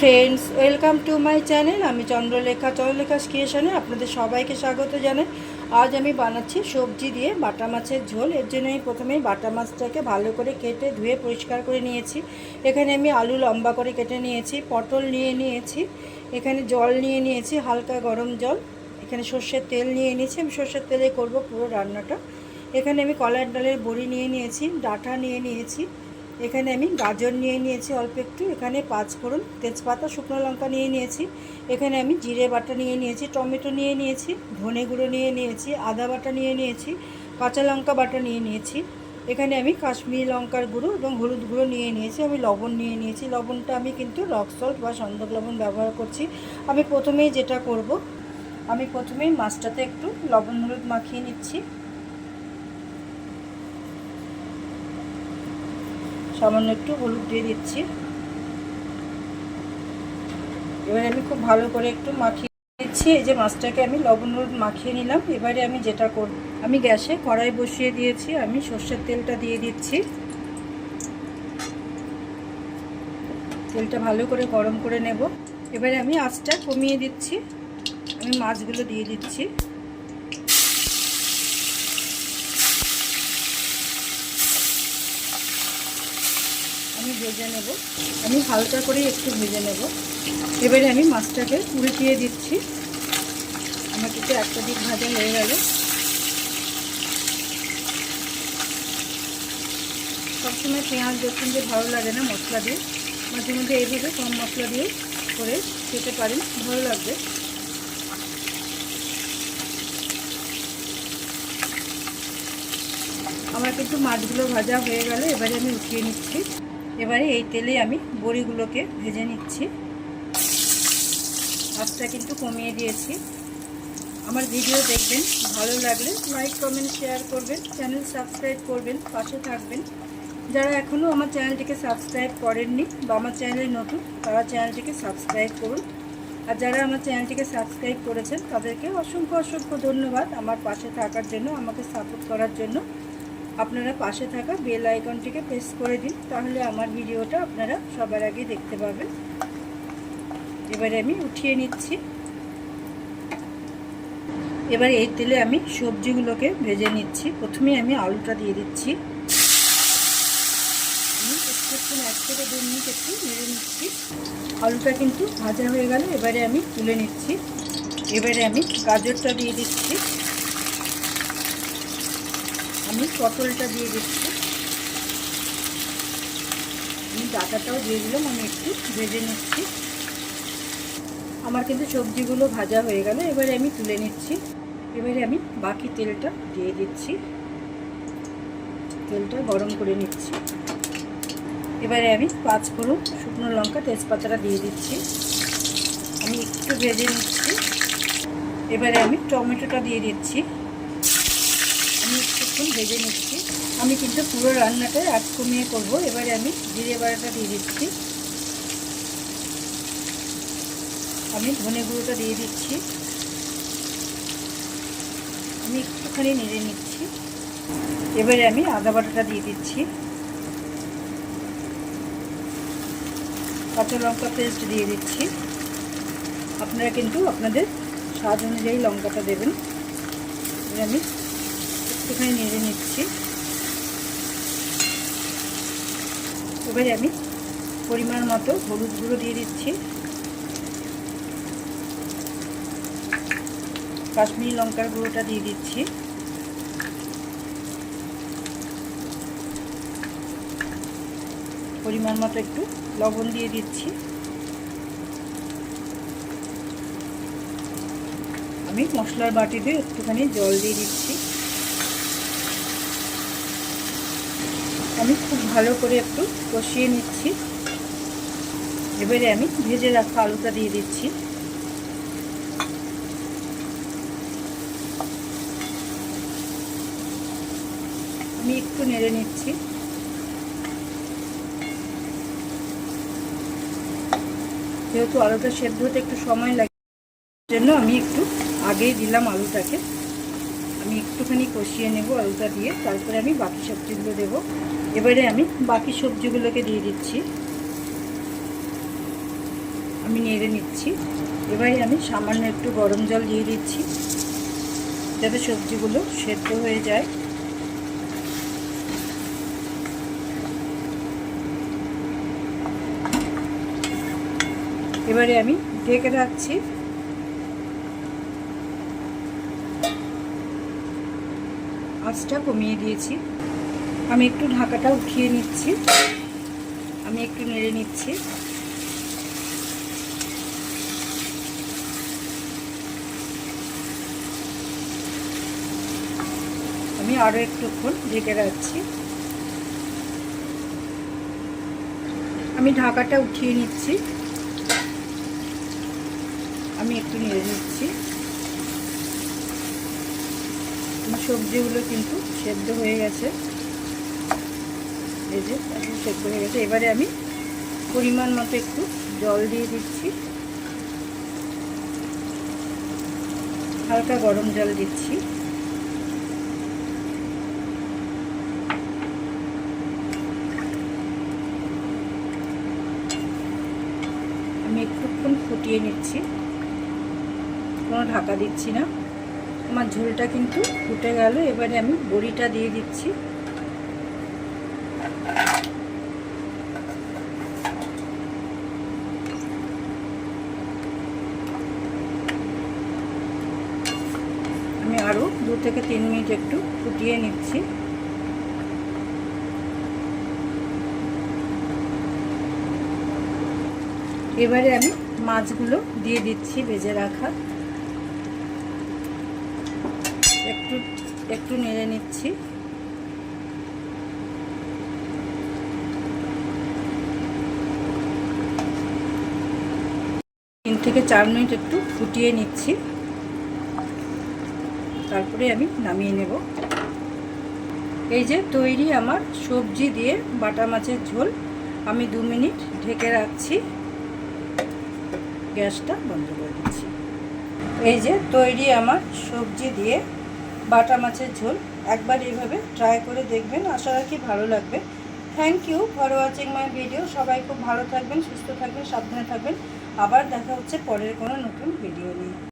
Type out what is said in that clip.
Friends welcome to my channel আমি চন্দ্রলেখা চন্দ্রলেখা ক্রিয়েশনে আপনাদের সবাইকে স্বাগত জানাই। আজ আমি বানাচ্ছি সবজি দিয়ে বাটা মাছের ঝোল। এর জন্য আমি প্রথমেই বাটা মাছটাকে ভালো করে কেটে ধুয়ে পরিষ্কার করে নিয়েছি। এখানে আমি আলু লম্বা করে কেটে নিয়েছি, পটল নিয়ে নিয়েছি, এখানে জল নিয়ে নিয়েছি, হালকা গরম জল, এখানে সর্ষের তেল নিয়ে নিয়েছি। আমি সর্ষের তেলে করব পুরো রান্নাটা। এখানে আমি কলার ডালের বড়ি নিয়ে নিয়েছি, ডাঁটা নিয়ে নিয়েছি এখানে আমি গাজর নিয়ে নিয়েছি অল্প একটু। এখানে পাঁচ ফোড়ন তেজপাতা, শুকনো লঙ্কা নিয়ে নিয়েছি। এখানে আমি জিরে বাটা নিয়ে নিয়েছি, টমেটো নিয়ে নিয়েছি, ধনে গুঁড়ো নিয়ে নিয়েছি, আদা বাটা নিয়ে নিয়েছি, কাঁচা লঙ্কা বাটা নিয়ে নিয়েছি। এখানে আমি কাশ্মীরি লঙ্কার গুঁড়ো এবং হলুদ গুঁড়ো নিয়ে নিয়েছি। আমি লবণ নিয়ে নিয়েছি। লবণটা আমি কিন্তু রক সল্ট বা সন্দক লবণ ব্যবহার করছি। আমি প্রথমেই যেটা করব, আমি প্রথমেই মাছটাতে একটু লবণ হলুদ মাখিয়ে নিচ্ছি। সামান্য একটু হলুদ দিয়ে দিচ্ছি। এবারে আমি খুব ভালো করে একটু মাখিয়ে দিচ্ছি এই যে মাছটাকে আমি লবণ হলুদ মাখিয়ে নিলাম। এবারে আমি যেটা করব আমি গ্যাসে কড়াই বসিয়ে দিয়েছি। আমি সর্ষের তেলটা দিয়ে দিচ্ছি। তেলটা ভালো করে গরম করে নেব। এবারে আমি আঁচটা কমিয়ে দিচ্ছি। আমি মাছগুলো দিয়ে দিচ্ছি। আমি ভেজে নেব। আমি হালকা করে একটু ভেজে নেব। এবারে আমি মাছটাকে উল্টিয়ে দিচ্ছি। আমার কিন্তু একটা দিক ভাজা হয়ে গেল। সবসময় পেঁয়াজ, রসুন দিয়ে ভালো লাগে না মশলা দিয়ে। মাঝে মধ্যে এইভাবে কম মশলা দিয়ে করে খেতে পারেন, ভালো লাগবে। আমার কিন্তু মাছগুলো ভাজা হয়ে গেল। এবারে আমি উঠিয়ে নিচ্ছি। এবারে এই তেলে আমি বড়িগুলোকে ভেজে নিচ্ছি। আঁচটা কিন্তু কমিয়ে দিয়েছি। আমার ভিডিও দেখবেন, ভালো লাগলে লাইক, কমেন্ট, শেয়ার করবেন, চ্যানেল সাবস্ক্রাইব করবেন, পাশে থাকবেন। যারা এখনও আমার চ্যানেলটিকে সাবস্ক্রাইব করেননি বা আমার চ্যানেলে নতুন, তারা চ্যানেলটিকে সাবস্ক্রাইব করুন। আর যারা আমার চ্যানেলটিকে সাবস্ক্রাইব করেছেন, তাদেরকে অসংখ্য অসংখ্য ধন্যবাদ আমার পাশে থাকার জন্য, আমাকে সাপোর্ট করার জন্য। আপনারা পাশে থাকা বেল আইকনটিকে প্রেস করে দিন, তাহলে আমার ভিডিওটা আপনারা সবার আগে দেখতে পাবেন। এবারে আমি উঠিয়ে নিচ্ছি। এবার এই তেলে আমি সবজিগুলোকে ভেজে নিচ্ছি। প্রথমে আমি আলুটা দিয়ে দিচ্ছি। আমি এক থেকে দু মিনিট একটু নেড়ে নিচ্ছি। আলুটা কিন্তু ভাজা হয়ে গেল, এবারে আমি তুলে নিচ্ছি। এবারে আমি গাজরটা দিয়ে দিচ্ছি। আমি পটলটা দিয়ে দিচ্ছি। আমি ডাটাটাও দিয়ে দিলাম, আমি একটু ভেজে নিচ্ছি। আমার কিন্তু সবজিগুলো ভাজা হয়ে গেল, এবারে আমি তুলে নিচ্ছি। এবারে আমি বাকি তেলটা দিয়ে দিচ্ছি। তেলটা গরম করে নিচ্ছি। এবারে আমি পাঁচ ফোড়ন শুকনো লঙ্কা তেজপাতাটা দিয়ে দিচ্ছি। আমি একটু ভেজে নিচ্ছি। এবারে আমি টমেটোটা দিয়ে দিচ্ছি। আমি একটুক্ষণ ভেজে নিচ্ছি। আমি কিন্তু পুরো রান্নাটা আজ কমিয়ে করব। এবারে আমি জিরে বাড়াটা দিয়ে দিচ্ছি। আমি ধনে গুঁড়োটা দিয়ে দিচ্ছি। আমি একটুখানি নেড়ে নিচ্ছি। এবারে আমি আদা বাটাটা দিয়ে দিচ্ছি। কাঁচা লঙ্কা পেস্ট দিয়ে দিচ্ছি। আপনারা কিন্তু আপনাদের স্বাদ অনুযায়ী লঙ্কাটা দেবেন। আমি একটুখানি নেড়ে নিচ্ছি। এবারে আমি পরিমাণ মতো হলুদ গুঁড়ো দিয়ে দিচ্ছি। কাশ্মীরি লঙ্কার গুঁড়োটা দিয়ে দিচ্ছি। পরিমাণ মতো একটু লবণ দিয়ে দিচ্ছি। আমি মশলার বাটিতে একটুখানি জল দিয়ে দিচ্ছি। আমি খুব ভালো করে একটু কষিয়ে নিচ্ছি। এবারে আমি ভেজে রাখা আলুটা দিয়ে দিচ্ছি। আমি একটু নেড়ে নিচ্ছি। যেহেতু আলুটা সেদ্ধ হতে একটু সময় লাগে জন্য আমি একটু আগেই দিলাম আলুটাকে। আমি একটুখানি কষিয়ে নেব আলুটা দিয়ে, তারপরে আমি বাকি সবজিগুলো দেব। এবারে আমি বাকি সবজিগুলোকে দিয়ে দিচ্ছি। আমি নেড়ে নিচ্ছি। এবারে আমি সামান্য একটু গরম জল দিয়ে দিচ্ছি, যাতে সবজিগুলো সেদ্ধ হয়ে যায়। এবারে আমি ঢেকে রাখছি। আঁচটা কমিয়ে দিয়েছি। আমি একটু ঢাকাটা উঠিয়ে নিচ্ছি। আমি একটু নেড়ে নিচ্ছি। আমি আরও একটুক্ষণ ঢেকে রাখছি। আমি ঢাকাটা উঠিয়ে নিচ্ছি। আমি একটু নেড়ে নিচ্ছি আমার সবজিগুলো কিন্তু সেদ্ধ হয়ে গেছে। এই যে, এখন সেদ্ধ হয়ে গেছে। এবারে আমি পরিমাণ মতো একটু জল দিয়ে দিচ্ছি। হালকা গরম জল দিচ্ছি। আমি একটুক্ষণ ফুটিয়ে নিচ্ছি। কোনো ঢাকা দিচ্ছি না। আমার ঝোলটা কিন্তু ফুটে গেল, এবারে আমি বড়িটা দিয়ে দিচ্ছি। আমি আরও দু থেকে তিন মিনিট একটু ফুটিয়ে নিচ্ছি। এবারে আমি মাছগুলো দিয়ে দিচ্ছি, ভেজে রাখা। একটু একটু নেড়ে নিচ্ছি। তিন থেকে চার মিনিট একটু ফুটিয়ে নিচ্ছি। তারপরে আমি নামিয়ে নেব। এই যে তৈরি আমার সবজি দিয়ে বাটা মাছের ঝোল, আমি দু মিনিট ঢেকে রাখছি। গ্যাসটা বন্ধ করে দিচ্ছি। এই যে তৈরি আমার সবজি দিয়ে বাটা মাছের ঝোল একবার এইভাবে ট্রাই করে দেখবেন, আশা রাখি ভালো লাগবে। Thank you for watching my video সবাই খুব ভালো থাকবেন, সুস্থ থাকবেন, সাবধানে থাকবেন। আবার দেখা হচ্ছে পরের কোনো নতুন ভিডিও নিয়ে।